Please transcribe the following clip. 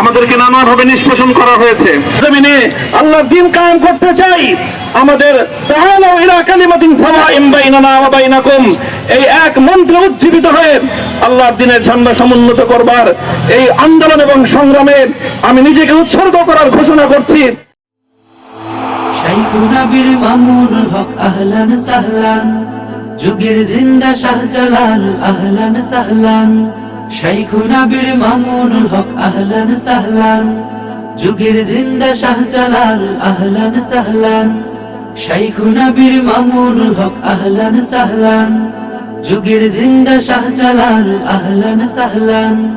আমাদেরকে নানাভাবে নিষ্পেষণ করা হয়েছে। জমিনে আল্লাহর দিন কায়েম করতে চাই আমাদের তাআলাউ ইলা কালিমাতিন সাওয়াইন বাইনানা ওয়া বাইনাকুম। এই এক মন্ত্রে উজ্জীবিত হয়ে আল্লাহর দিনের ঝান্ডা সমুন্নত করবার এই আন্দোলন এবং সংগ্রামে আমি নিজেকে উৎসর্গ করার ঘোষণা করছি। শাইখুনা বীর মামুনুল হক আহলান সাহলান। যুগের জিন্দা শাহজালাল আহলান সাহলান। শাইখুনা মামুনুল হক, আহলান সাহলান। যুগের জিন্দা শাহজালাল আহলান সাহলান। শাইখুনা মামুনুল হক, আহলান সাহলান। যুগের জিন্দা শাহজালাল আহলান সাহলান।